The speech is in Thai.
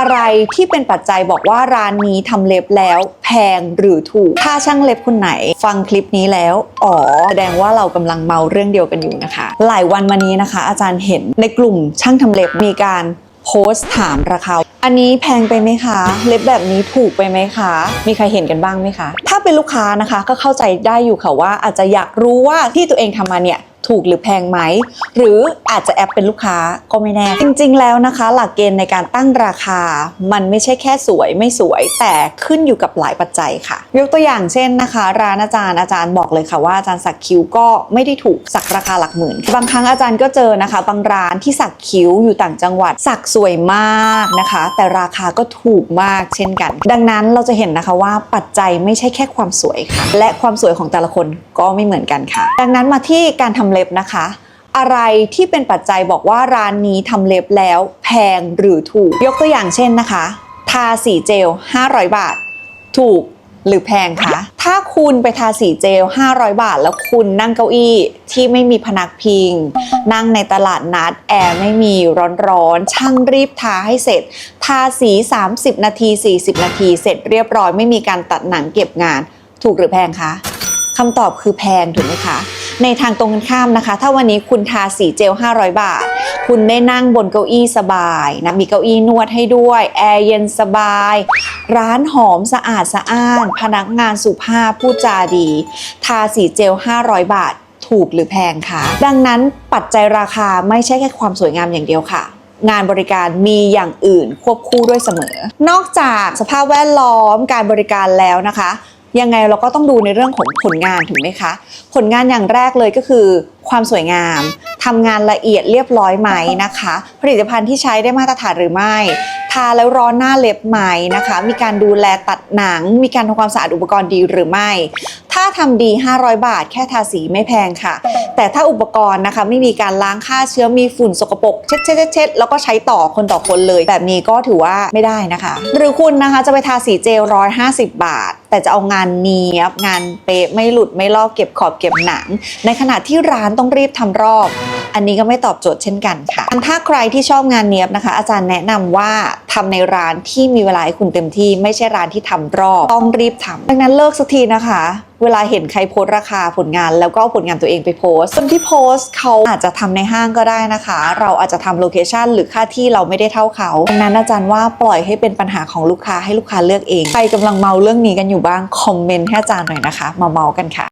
อะไรที่เป็นปัจจัยบอกว่าร้านนี้ทำเล็บแล้วแพงหรือถูก ถ้าช่างเล็บคนไหน ฟังคลิปนี้แล้ว อ๋อ แสดงว่าเรากำลังเมาเรื่องเดียวกันอยู่นะคะ หลายวันมานี้นะคะ อาจารย์เห็นในกลุ่มช่างทำเล็บมีการโพสต์ถามราคา อันนี้แพงไปไหมคะ เล็บแบบนี้ถูกไปไหมคะ มีใครเห็นกันบ้างไหมคะ ถ้าเป็นลูกค้านะคะก็เข้าใจได้อยู่ค่ะว่าอาจจะอยากรู้ว่าที่ตัวเองทำมาเนี่ย ถูกหรือแพงไหม หรืออาจจะแอปเป็นลูกค้าก็ไม่แน่ จริง ๆ แล้วนะคะ หลักเกณฑ์ในการตั้งราคา มันไม่ใช่แค่สวยไม่สวย แต่ขึ้นอยู่กับหลายปัจจัยค่ะยกตัวอย่างเช่นนะคะ ร้านอาจารย์อาจารย์บอกเลยค่ะว่าอาจารย์สักคิ้วก็ไม่ได้ถูกสักราคาหลักหมื่น บางครั้งอาจารย์ก็เจอนะคะ บางร้านที่สักคิ้วอยู่ต่างจังหวัด สักสวยมากนะคะ แต่ราคาก็ถูกมากเช่นกัน ดังนั้นเราจะเห็นนะคะว่าปัจจัยไม่ใช่แค่ความสวยค่ะ และความสวยของแต่ละคนก็ไม่เหมือนกันค่ะ ดังนั้นมาที่การทำเล็บนะคะอะไรที่เป็นปัจจัยบอกว่าร้านนี้ทำเล็บแล้วแพงหรือถูก ยกตัวอย่างเช่นนะคะ ทาสีเจล 500 บาท ถูก หรือแพงคะ ถ้าคุณไปทาสีเจล 500 บาท แล้วคุณนั่งเก้าอี้ที่ไม่มีพนักพิง นั่งในตลาดนัดแอร์ไม่มีร้อนๆ ช่างรีบทาให้เสร็จ ทาสี 30 นาที 40 นาที เสร็จเรียบร้อยไม่มีการตัดหนังเก็บงาน ถูกหรือแพงคะคำตอบคือแพงถูกไหมคะ ในทางตรงกันข้ามนะคะ ถ้าวันนี้คุณทาสีเจล 500 บาท คุณได้นั่งบนเก้าอี้สบายนะมีเก้าอี้นวดให้ด้วยแอร์เย็นสบาย ร้านหอมสะอาดสะอ้าน พนักงานสุภาพพูดจาดี ทาสีเจล 500 บาท ถูกหรือแพงคะดังนั้นปัจจัยราคาไม่ใช่แค่ความสวยงามอย่างเดียวค่ะงานบริการมีอย่างอื่นควบคู่ด้วยเสมอ นอกจากสภาพแวดล้อมการบริการแล้วนะคะ ยังไงเราก็ต้องดูในเรื่องของผลงานถูกไหมคะ ผลงานอย่างแรกเลยก็คือ ความสวยงามทำงานละเอียดเรียบร้อยไหมนะคะ ผลิตภัณฑ์ที่ใช้ได้มาตรฐานหรือไม่ ทาแล้วร้อนหน้าเล็บไหมนะคะ มีการดูแลตัดหนัง มีการทำความสะอาดอุปกรณ์ดีหรือไม่ ถ้าทำดี 500 บาท แค่ทาสีไม่แพงค่ะ แต่ถ้าอุปกรณ์นะคะ ไม่มีการล้างฆ่าเชื้อมีฝุ่นสกปรกเช็ดเช็ดเช็ดแล้วก็ใช้ต่อคนต่อคนเลย แบบนี้ก็ถือว่าไม่ได้นะคะ หรือคุณนะคะจะไปทาสีเจล150บาท แต่จะเอางานเนียบงานเป๊ะไม่หลุดไม่ลอกเก็บขอบเก็บหนัง ในขณะที่ร้านต้องรีบทำรอบ อันนี้ก็ไม่ตอบโจทย์เช่นกันค่ะถ้าใครที่ชอบงานเนี้ยบนะคะ อาจารย์แนะนำว่าทำในร้านที่มีเวลาให้คุณเต็มที่ไม่ใช่ร้านที่ทำรอบต้องรีบทำดังนั้นเลิกสักทีนะคะเวลาเห็นใครโพสราคาผลงานแล้วก็ผลงานตัวเองไปโพสคนที่โพสเขาอาจจะทำในห้างก็ได้นะคะ เราอาจจะทำโลเคชันหรือค่าที่เราไม่ได้เท่าเขาดังนั้นอาจารย์ว่าปล่อยให้เป็นปัญหาของลูกค้าให้ลูกค้าเลือกเอง ใครกำลังเมาเรื่องนี้กันอยู่บ้าง คอมเมนต์ให้อาจารย์หน่อยนะคะ มาเมากันค่ะ